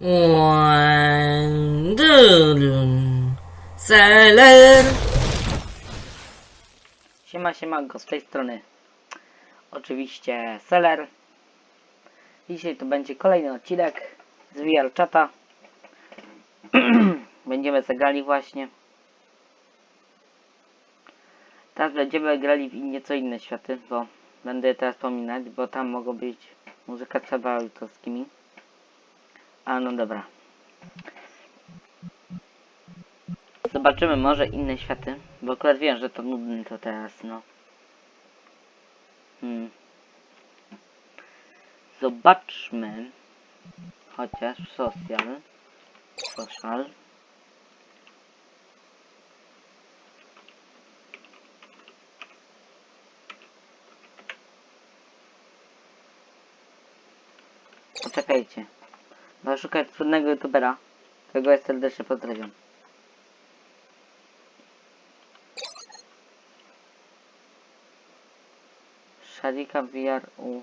Łandurun. Seller. Siema, siema, go z tej strony. Oczywiście Seller. Dzisiaj to będzie kolejny odcinek z VR Chata. Będziemy zagrali właśnie. Teraz będziemy grali w nieco inne światy, bo będę je teraz pominać, bo tam mogą być muzyka trzeba autorskimi. A no dobra. Zobaczymy może inne światy, bo akurat wiem, że to nudny to teraz, no. Hmm. Zobaczmy. Chociaż social. Social. Poczekajcie. Bo szukać trudnego youtubera. Którego ja serdecznie pozdrawiam. Sharika VR u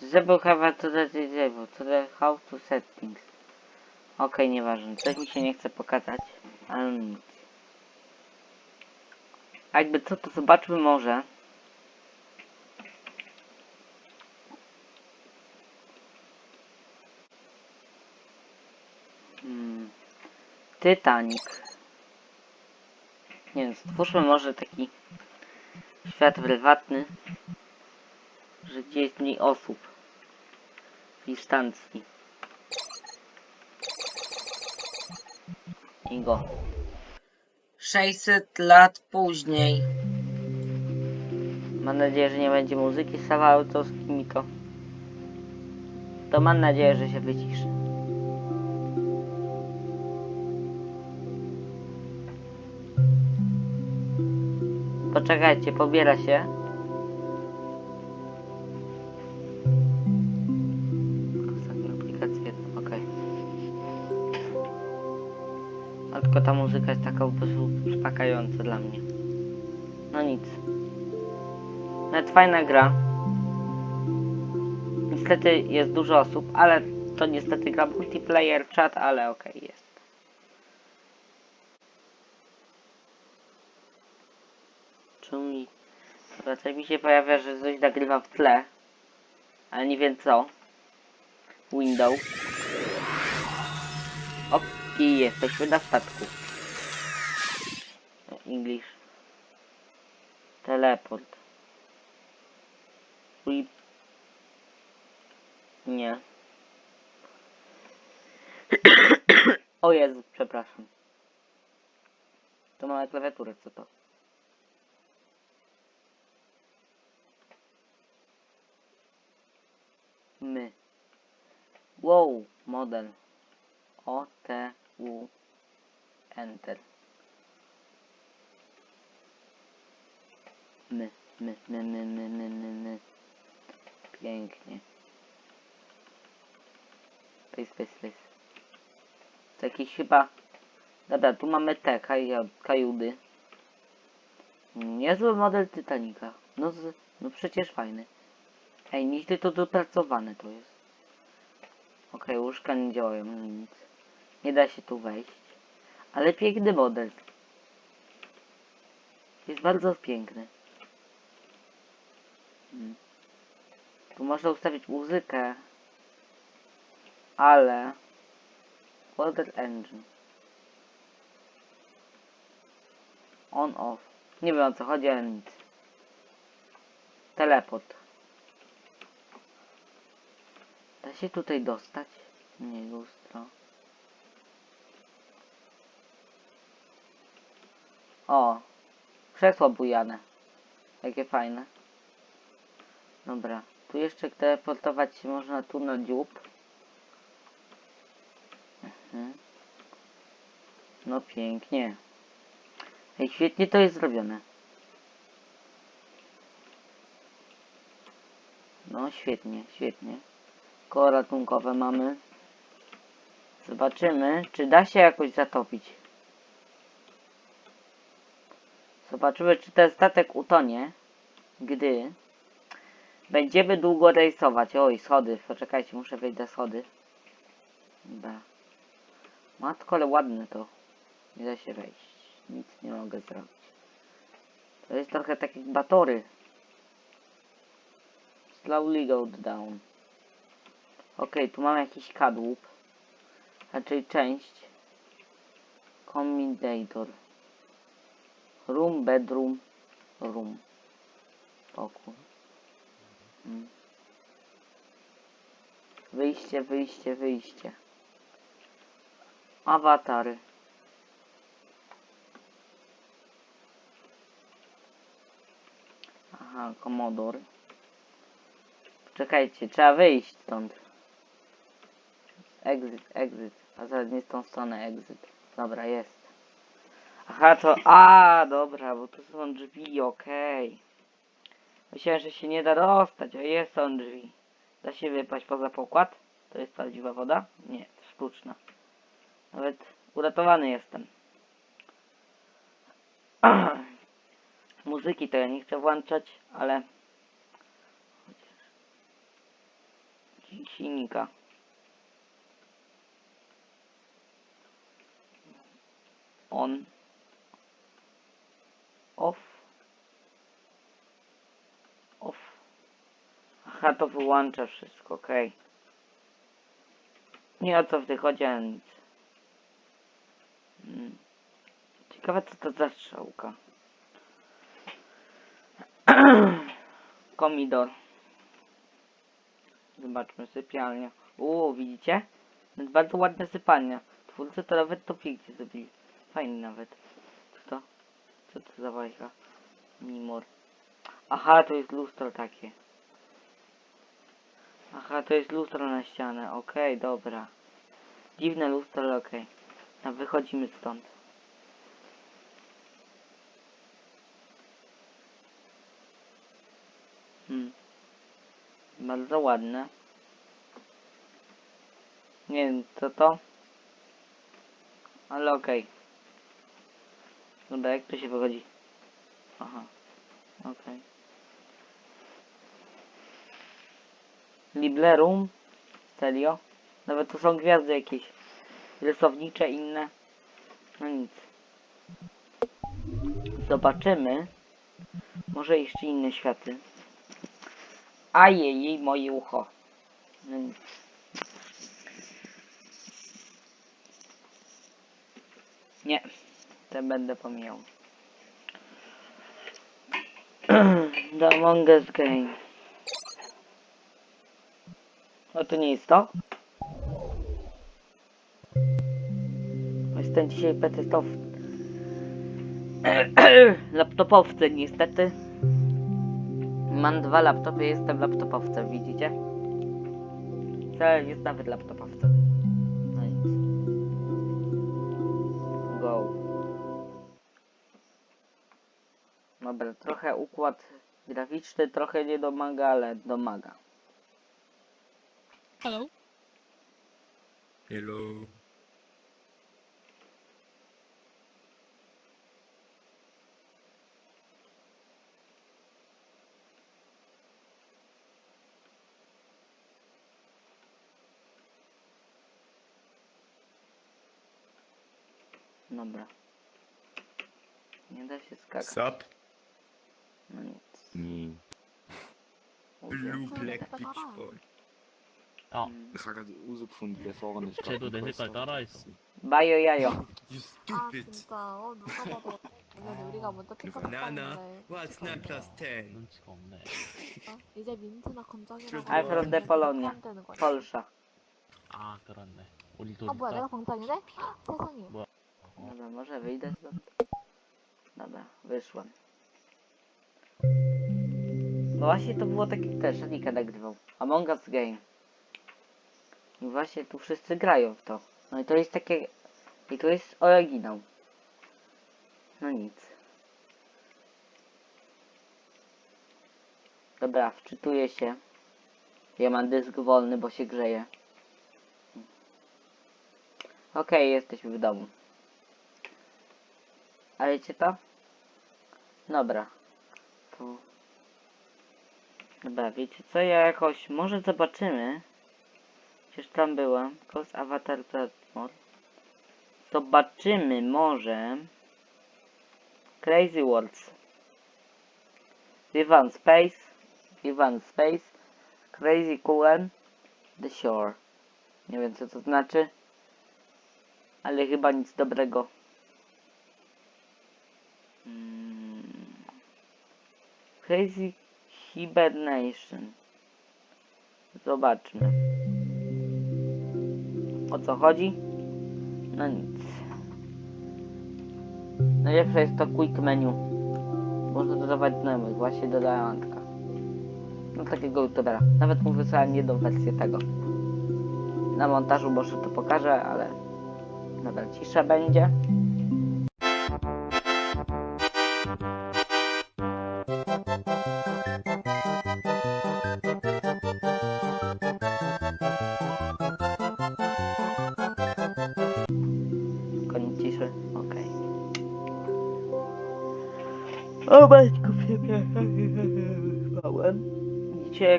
Disable have to the disable, to how to settings. Okej, nieważne, coś mi się nie chce pokazać, ale nic. A jakby co, to zobaczmy może. Hmm. Titanic. Nie wiem, stwórzmy może taki świat prywatny, że gdzie jest mniej osób w instancji. I go. 600 lat później. Mam nadzieję, że nie będzie muzyki z Sawa autorskimi to. To mam nadzieję, że się wyciszy. Poczekajcie, pobiera się. Tylko ta muzyka jest taka po prostu uspokajająca dla mnie. No nic. Nawet fajna gra. Niestety jest dużo osób, ale to niestety gra multiplayer chat, ale okej jest. Czemu mi... Dobra, coś mi się pojawia, że coś nagrywa w tle. Ale nie wiem co. Window. Okej, jesteśmy na statku. English. Teleport. Uj. Nie. o Jezu, przepraszam. To mała klawiaturę, co to? My. Wow, model. O, T, U. Enter. My, my, my, my, my, my, my, my. Pięknie. Space, space, space. To jakiś chyba... Dobra, tu mamy te kaj- kajudy. Niezły model Titanica. No, z... no przecież fajny. Ej, nieźle to dopracowane to jest. Okej, łóżka nie działają, nic. Nie da się tu wejść. Ale piękny model. Jest bardzo piękny. Mm. Tu można ustawić muzykę. Ale... Water Engine. On off. Nie wiem o co chodzi, ale nic. Teleport. Da się tutaj dostać? Nie, lustro. O! Krzesło bujane. Jakie fajne. Dobra. Tu jeszcze teleportować się można tu na dziób. Mhm. No pięknie. Ej, świetnie to jest zrobione. No świetnie, świetnie. Koło ratunkowe mamy. Zobaczymy, czy da się jakoś zatopić. Zobaczymy, czy ten statek utonie, gdy będziemy długo rejsować. Oj, schody, poczekajcie, muszę wejść na schody. Dobra. Matko, ale ładne to. Nie da się wejść. Nic nie mogę zrobić. To jest trochę tak jak batory. Slowly go down. Okej, tu mam jakiś kadłub. Raczej część. Combinator. Room, bedroom, room. Pokój. Mm. Wyjście, wyjście, wyjście. Awatary. Aha, komodor. Czekajcie, trzeba wyjść stąd. Exit, exit. A zaraz nie z tą stronę exit. Dobra, jest. Aha, to... A, dobra, bo tu są drzwi, okej. Myślałem, że się nie da dostać, a jest są drzwi. Da się wypaść poza pokład? To jest prawdziwa woda? Nie, sztuczna. Nawet uratowany jestem. Muzyki to ja nie chcę włączać, ale... Silnika. On. Off. Off. Aha, to wyłącza wszystko, okej. Nie o co w tych chodzi, nic. Hmm. Ciekawe co to za strzałka. Komidor. Zobaczmy sypialnia. Uuu, widzicie? Jest bardzo ładna sypialnia. Twórcy to nawet to pięknie zrobili. Fajny nawet. Co to? Za bajka? Mimor. Aha, to jest lustro takie. Aha, to jest lustro na ścianę. Okej, dobra. Dziwne lustro, ale okej. A wychodzimy stąd. Hmm. Bardzo ładne. Nie wiem co to. Ale okej. Dobra, jak to się wychodzi? Aha. Okej. Liblerum? Serio? Nawet tu są gwiazdy jakieś. Rysownicze, inne. No nic. Zobaczymy. Może jeszcze inne światy. A jej, moje ucho. No nic. Nie, ten będę pomijał. The Among Us Game. O, to nie jest to? Jestem dzisiaj petestow... laptopowcy niestety. Mam dwa laptopy, jestem laptopowcem, widzicie? Wcale jest nawet laptopowcem. Układ graficzny, trochę nie domaga, ale domaga. Hello. Hello. Dobra. Nie da się skakać. Sup? No nic. Mm. Blue Black Beach Boy. 야, Mm. Ik ga het onderzoek de volgende stap. 쟤도 내 색깔 따라했어. Bajo jajo. You 아 stupid. 진짜 어 누가 봐도 당연히 우리가 먼저 픽업 Banana. 했는데 What's 9 plus 10? 눈치가 없네. 어? 이제 민트나 검정이라고 I'm from the Polonia. 하면 되는 거야. Polsza. 아, 그렇네. 우리도 아 뭐야 내가 일단 방장이네? 헉, 세상에 뭐야? Dobra, może wyjdę stąd. Dobra, wyszłam. No właśnie to było takie też, Nika nagrywał. Among Us Game. I właśnie tu wszyscy grają w to. No i to jest takie... I to jest oryginał. No nic. Dobra, wczytuję się. Ja mam dysk wolny, bo się grzeje. Okej, jesteśmy w domu. A wiecie to? Dobra. Dobra, wiecie co, ja jakoś, może zobaczymy. Przecież tam byłam. Kos Avatar Platform. Zobaczymy może. Crazy Worlds. Ivan Space. Ivan Space. Crazy Coolen. The Shore. Nie wiem co to znaczy. Ale chyba nic dobrego. Mm. Crazy Hibernation. Zobaczmy. O co chodzi? No nic. Najlepsze jest to quick menu. Można dodawać znajomych, właśnie dodałem Antka. No takiego youtubera. Nawet mu wysłałem jedną wersję tego. Na montażu może to pokażę, ale nadal cisza będzie.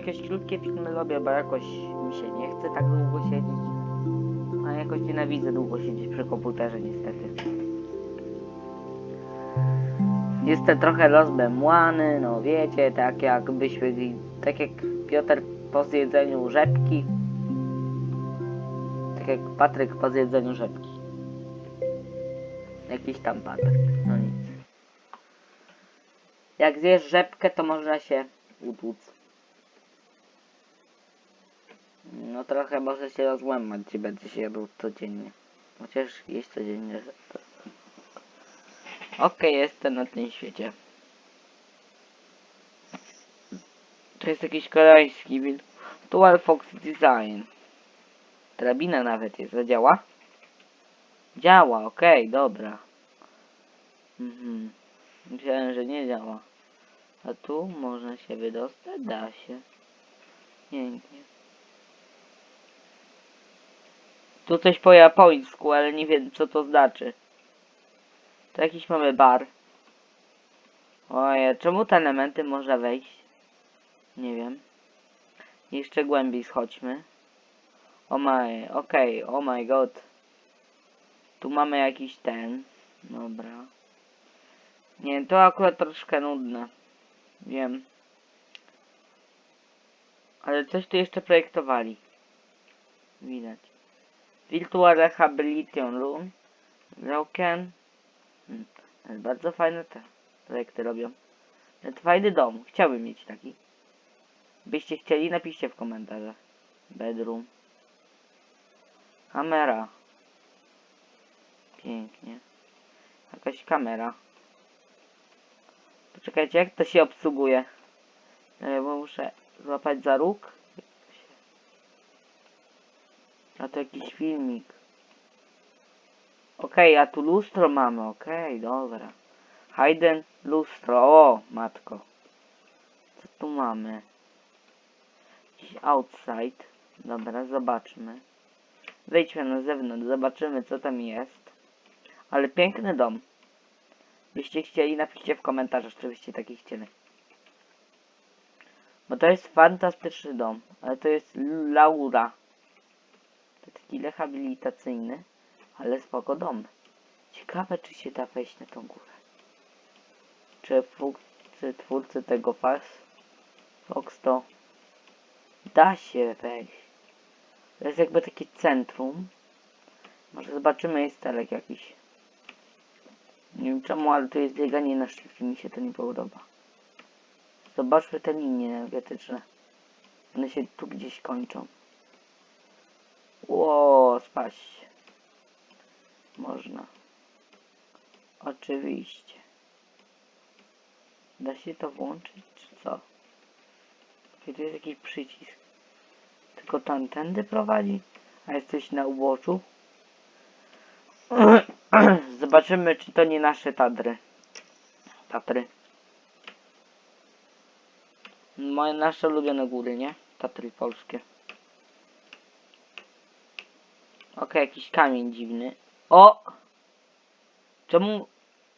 Jakieś krótkie filmy robię, bo jakoś mi się nie chce tak długo siedzieć. A jakoś nienawidzę długo siedzieć przy komputerze niestety. Jestem trochę rozbemłany, no wiecie, tak jakbyśmy, tak jak Piotr po zjedzeniu rzepki. Tak jak Patryk po zjedzeniu rzepki. Jakiś tam Patryk, no nic. Jak zjesz rzepkę, to można się utłuc. No trochę może się rozłamać, czy się jadł codziennie. Chociaż jeść codziennie to... Okej, jestem na tym świecie. To jest jakiś koreański film. Dual Fox Design. Drabina nawet jest, zadziała? Działa, okej, dobra. Mhm. Myślałem, że nie działa. A tu można się wydostać? Da się. Pięknie. Tu coś po japońsku, ale nie wiem co to znaczy. Tu jakiś mamy bar. Oje, czemu te elementy można wejść? Nie wiem. Jeszcze głębiej schodźmy. O my, okej, oh my god. Tu mamy jakiś ten. Dobra. Nie, to akurat troszkę nudne. Wiem. Ale coś tu jeszcze projektowali. Widać. Virtual Rehabilitation Room. Broken. Jest Bardzo fajne te projekty robią. To fajny dom. Chciałbym mieć taki. Byście chcieli, napiszcie w komentarzach. Bedroom. Kamera. Pięknie. Jakaś kamera. Poczekajcie, jak to się obsługuje? E, bo muszę złapać za róg. A to jakiś filmik. Okej, a tu lustro mamy, okej, dobra. Hayden lustro, o matko. Co tu mamy? Jakiś outside. Dobra, zobaczmy. Wejdźmy na zewnątrz, zobaczymy co tam jest. Ale piękny dom. Byście chcieli, napiszcie w komentarzach, czy byście taki chcieli. Bo to jest fantastyczny dom. Ale to jest Laura. Taki rehabilitacyjny, ale spoko dom. Ciekawe, czy się da wejść na tą górę. Czy twórcy, twórcy tego Fox, Fox to da się wejść. To jest jakby takie centrum. Może zobaczymy, jest telek jakiś. Nie wiem czemu, ale tu jest bieganie na szybki, mi się to nie podoba. Zobaczmy te linie energetyczne. One się tu gdzieś kończą. Ło, spaść. Można. Oczywiście. Da się to włączyć, czy co? Tu jest jakiś przycisk? Tylko tamtędy prowadzi? A jesteś na uboczu? Zobaczymy, czy to nie nasze Tatry. Tatry. Moje nasze ulubione góry, nie? Tatry polskie. Okej, jakiś kamień dziwny. O! Czemu...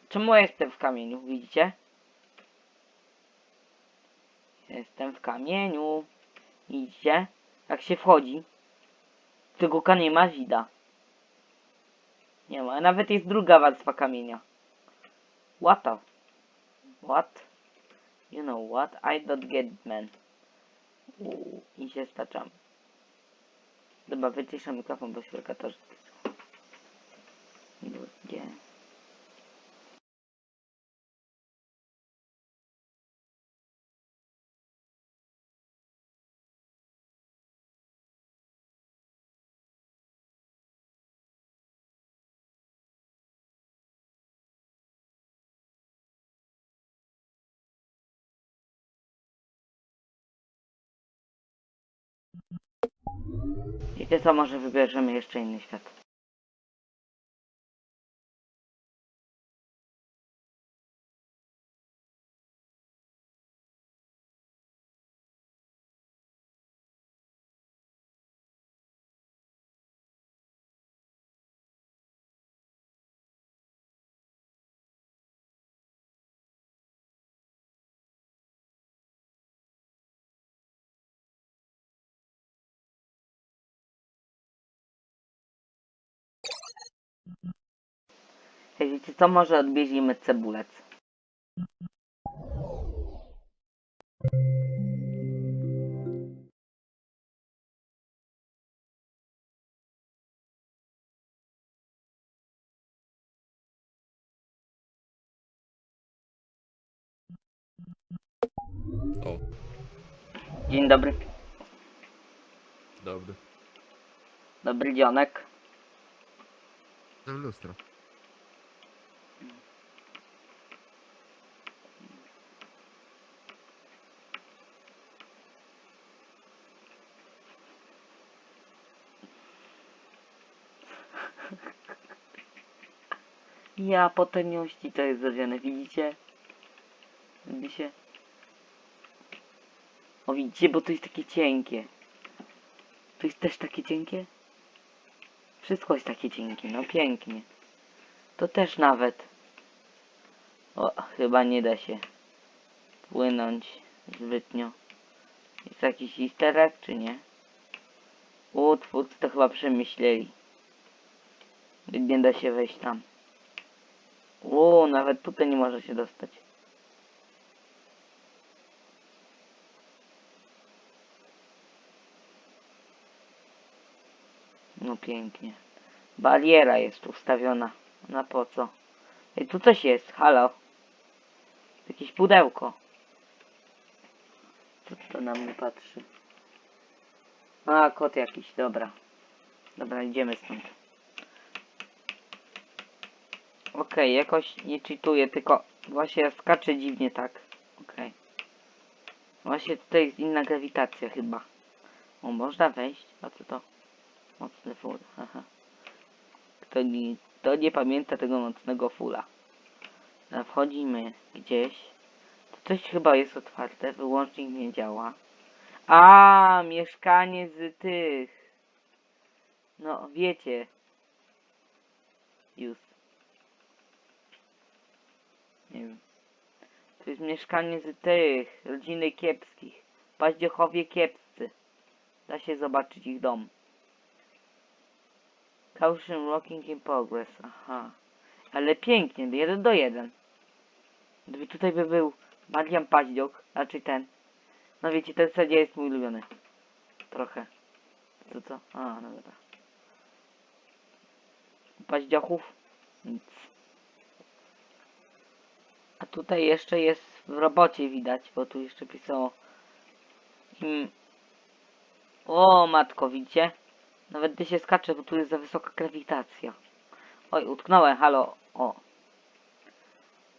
Czemu jestem w kamieniu, widzicie? Jestem w kamieniu. Idzie. Jak się wchodzi. Tego nie ma wida. Nie ma. Nawet jest druga warstwa kamienia. What the? What? You know what? I don't get man. I się staczam. Dobra, wyciszę mikrofon, bo świerka też. Ludzie. Wiecie co, może wybierzemy jeszcze inny świat. Hej, wiecie co, może odbierzemy cebulec. O. Dzień dobry. Dobry. Dobry dzionek. To lustro. Ja po taniości to jest zrobione, widzicie? Widzicie? O widzicie, bo to jest takie cienkie. To jest też takie cienkie? Wszystko jest takie cienkie, no pięknie. To też nawet. O, chyba nie da się płynąć zbytnio. Jest jakiś isterek, czy nie? U, twórcy to chyba przemyśleli. Nie da się wejść tam. O, nawet tutaj nie może się dostać. No pięknie. Bariera jest ustawiona. Na po co? Ej, tu coś jest. Halo. Jakieś pudełko. Co to na mnie patrzy? A, kot jakiś. Dobra. Dobra, idziemy stąd. Okej, jakoś nie czytuję, tylko właśnie skaczę dziwnie tak. Okej. Właśnie tutaj jest inna grawitacja chyba. O, można wejść? A co to? Mocny full. Kto nie, kto nie pamięta tego mocnego fula? Wchodzimy gdzieś. To coś chyba jest otwarte, wyłącznik nie działa. A, mieszkanie z tych. No, wiecie. Już. Nie wiem. To jest mieszkanie z tych, rodziny kiepskich. Paździochowie kiepscy. Da się zobaczyć ich dom. Caution locking in progress. Aha. Ale pięknie, jeden do jeden. Gdyby tutaj by był Marian Paździok, znaczy ten. No wiecie, ten seria jest mój ulubiony. Trochę. Co co? A, no dobra. Paździochów? Nic. A tutaj jeszcze jest w robocie widać, bo tu jeszcze pisało. O, matko, widzicie? Nawet gdy się skacze, bo tu jest za wysoka grawitacja. Oj, utknąłem, halo. O.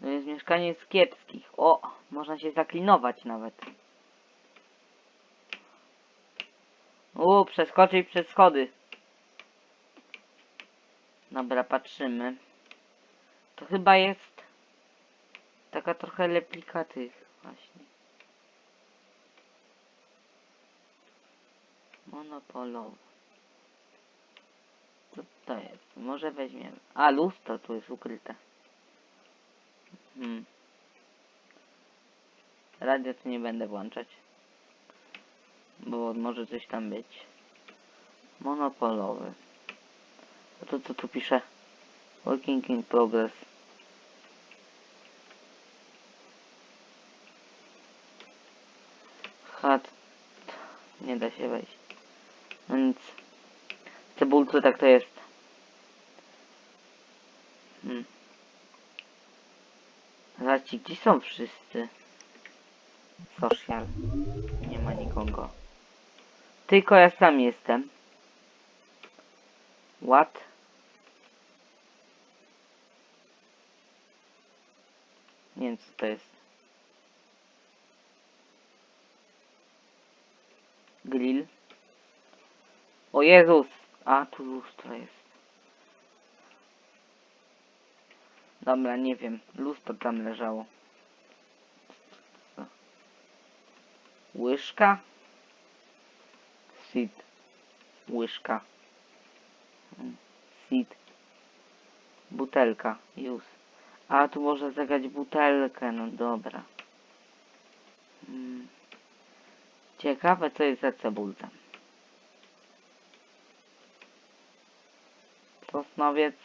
To jest mieszkanie z kiepskich. O, można się zaklinować nawet. U, przeskoczyć przez schody. Dobra, patrzymy. To chyba jest taka trochę replika tych właśnie. Monopolowa. Co to jest? Może weźmiemy. A, lustro tu jest ukryte. Hmm. Radio to nie będę włączać. Bo może coś tam być. Monopolowy. A to co tu pisze? Working in progress. Chat. Nie da się wejść. No nic. W cebulce tak to jest. Hmm. Zobaczcie, gdzie są wszyscy? Social. Nie ma nikogo. Tylko ja sam jestem. What? Nie wiem co to jest. Grill. O Jezus! A, tu lustro jest. Dobra, nie wiem. Lustro tam leżało. Łyżka? Seed. Łyżka. Seed. Butelka. Już. A, tu można zagrać butelkę. No dobra. Mm. Ciekawe, co jest za cebulcem. Sosnowiec.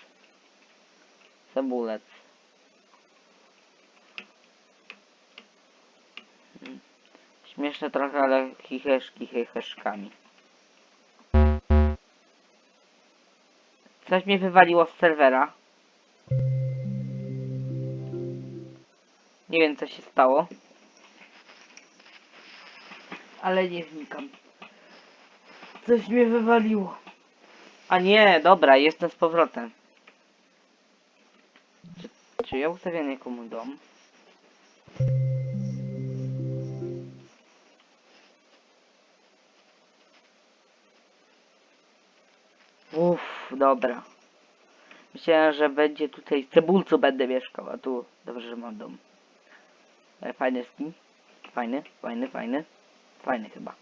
Cebulec. Mm. Śmieszne trochę, ale chicheszki chicheszkami. Coś mnie wywaliło z serwera. Nie wiem co się stało. Ale nie wnikam. Coś mnie wywaliło. A nie, dobra, jestem z powrotem. Czy, czy ja ustawiam jakomu dom? Uff, dobra. Myślałem, że będzie tutaj w cebulcu będę mieszkał, a tu dobrze, że mam dom. Fajny skin. Fajny, fajny, fajny. Fajny chyba.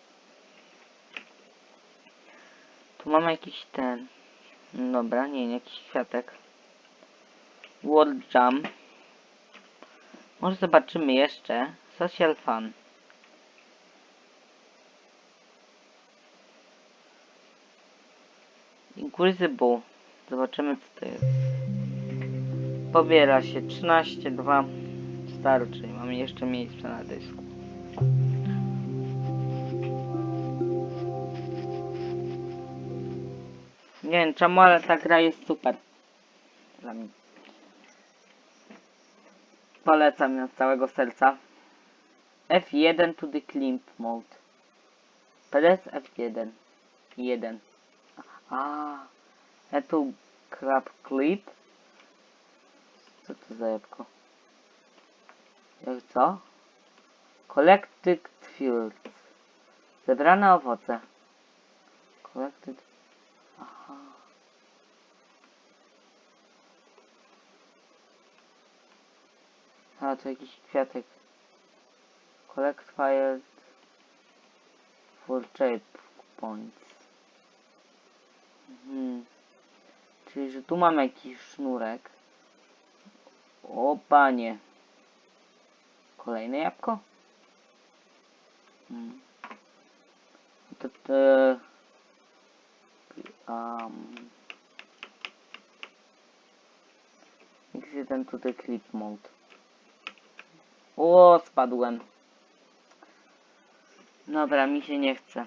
Tu mamy jakiś ten. Dobra, nie, nie jakiś kwiatek. World Jam. Może zobaczymy jeszcze. Social Fun. Incredible. Zobaczymy co to jest. Pobiera się 13,2 starczy. Mamy jeszcze miejsce na dysku. Nie wiem czemu, ale ta gra jest super. Dla mnie. Polecam ją z całego serca. F1 to the climb mode. Press F1. 1. A, ja tu crab clip. Co to za jabłko? Jak co? Collected fields. Zebrane owoce. Collected. A, to jakiś kwiatek. Collect files for shape points. Mhm. Czyli, że tu mamy jakiś sznurek. O panie. Kolejne jabłko? Hmm. To, to... Um, gdzie ten tutaj clip mode? O, spadłem. Dobra, mi się nie chce.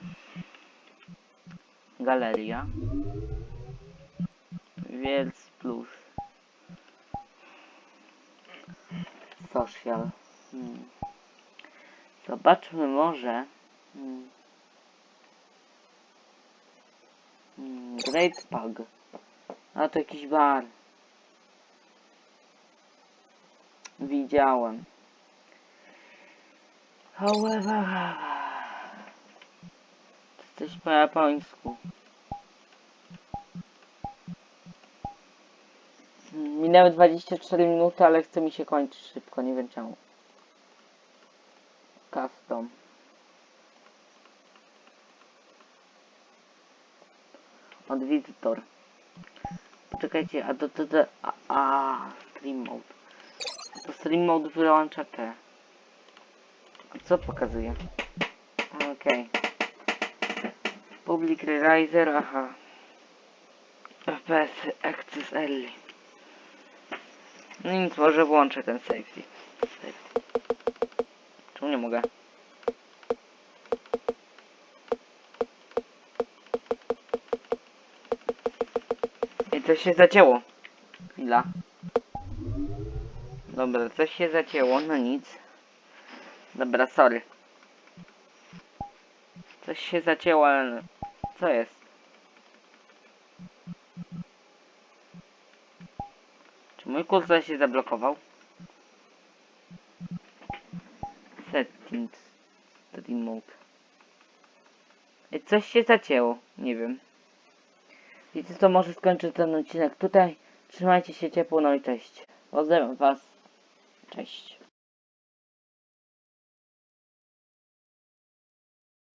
Galeria. Wielc plus. Social. Hmm. Zobaczmy może. Hmm. Hmm, Great Pug. A to jakiś bar. Widziałem. However. Coś po japońsku. Minęły 24 minuty, ale chce mi się kończyć szybko, nie wiem czemu. Custom. Od. Poczekajcie, a to to, to a, a stream mode. To stream mode wyłącza te. Co pokazuje? Okej. Public Realizer, aha. FPS Access Early. No nic, może włączę ten safety. safety. Czemu nie mogę? I coś się zacięło. Chwila. Dobra, coś się zacięło, no nic. Dobra, sorry. Coś się zacięło, ale... Co jest? Czy mój kursor się zablokował? Settings. Setting mode. Coś się zacięło, nie wiem. Wiecie co, może skończę ten odcinek tutaj. Trzymajcie się ciepło, no i cześć. Pozdrawiam was. Cześć.